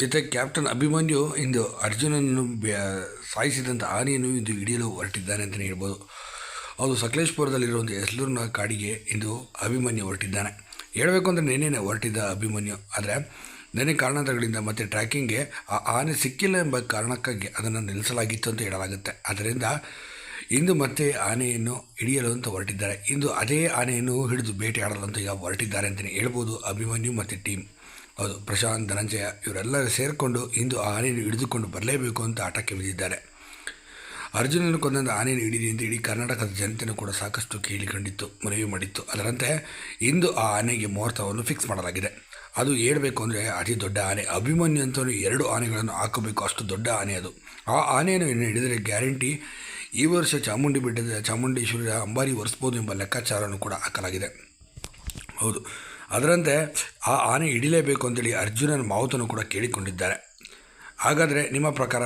ಜೊತೆ ಕ್ಯಾಪ್ಟನ್ ಅಭಿಮನ್ಯು ಇಂದು ಅರ್ಜುನನ್ನು ಸಾಯಿಸಿದಂಥ ಆನೆಯನ್ನು ಇಂದು ಹಿಡಿಯಲು ಹೊರಟಿದ್ದಾನೆ ಅಂತಲೇ ಹೇಳ್ಬೋದು. ಅವನು ಒಂದು ಹೆಸಲೂರಿನ ಕಾಡಿಗೆ ಇಂದು ಅಭಿಮನ್ಯು ಹೊರಟಿದ್ದಾನೆ. ಹೇಳಬೇಕು ಅಂದರೆ ನೆನೆಯೇ ಹೊರಟಿದ್ದ ಅಭಿಮನ್ಯು. ಆದರೆ ನೆನೆ ಕಾರಣಗಳಿಂದ ಮತ್ತು ಟ್ರ್ಯಾಕಿಂಗ್ಗೆ ಆ ಆನೆ ಸಿಕ್ಕಿಲ್ಲ ಎಂಬ ಕಾರಣಕ್ಕಾಗಿ ಅದನ್ನು ನಿಲ್ಲಿಸಲಾಗಿತ್ತು ಅಂತ ಹೇಳಲಾಗುತ್ತೆ. ಅದರಿಂದ ಇಂದು ಮತ್ತೆ ಆನೆಯನ್ನು ಹಿಡಿಯಲು ಅಂತ ಹೊರಟಿದ್ದಾರೆ. ಇಂದು ಅದೇ ಆನೆಯನ್ನು ಹಿಡಿದು ಬೇಟೆಯಾಡಲು ಅಂತ ಈಗ ಹೊರಟಿದ್ದಾರೆ ಅಂತಲೇ ಹೇಳ್ಬೋದು ಅಭಿಮನ್ಯು ಮತ್ತು ಟೀಮ್. ಹೌದು, ಪ್ರಶಾಂತ್, ಧನಂಜಯ ಇವರೆಲ್ಲರೂ ಸೇರಿಕೊಂಡು ಇಂದು ಆ ಆನೆಯನ್ನು ಹಿಡಿದುಕೊಂಡು ಬರಲೇಬೇಕು ಅಂತ ಆಟಕ್ಕೆ ಬಿದ್ದಿದ್ದಾರೆ. ಅರ್ಜುನನ ಕೊಂದೊಂದು ಆನೆಯನ್ನು ಹಿಡಿದಿ ಅಂತ ಇಡೀ ಕರ್ನಾಟಕದ ಜನತೆಯೂ ಕೂಡ ಸಾಕಷ್ಟು ಕೇಳಿಕೊಂಡಿತ್ತು, ಮನವಿ ಮಾಡಿತ್ತು. ಅದರಂತೆ ಇಂದು ಆ ಆನೆಗೆ ಮುಹೂರ್ತವನ್ನು ಫಿಕ್ಸ್ ಮಾಡಲಾಗಿದೆ. ಅದು ಹೇಳಬೇಕು ಅಂದರೆ ಅತಿ ದೊಡ್ಡ ಆನೆ. ಅಭಿಮನ್ಯು ಅಂತಲೂ ಎರಡು ಆನೆಗಳನ್ನು ಹಾಕಬೇಕು. ಅಷ್ಟು ದೊಡ್ಡ ಆನೆ ಅದು. ಆ ಆನೆಯನ್ನು ಹಿಡಿದರೆ ಗ್ಯಾರಂಟಿ ಈ ವರ್ಷ ಚಾಮುಂಡಿ ಬೆಟ್ಟದ ಚಾಮುಂಡೇಶ್ವರಿ ಅಂಬಾರಿ ಒರೆಸ್ಬೋದು ಎಂಬ ಲೆಕ್ಕಾಚಾರವನ್ನು ಕೂಡ ಹಾಕಲಾಗಿದೆ. ಹೌದು. ಅದರಂತೆ ಆ ಆನೆ ಹಿಡಿಲೇಬೇಕು ಅಂತೇಳಿ ಅರ್ಜುನನ ಮಾವುತನ್ನು ಕೂಡ ಕೇಳಿಕೊಂಡಿದ್ದಾರೆ. ಹಾಗಾದರೆ ನಿಮ್ಮ ಪ್ರಕಾರ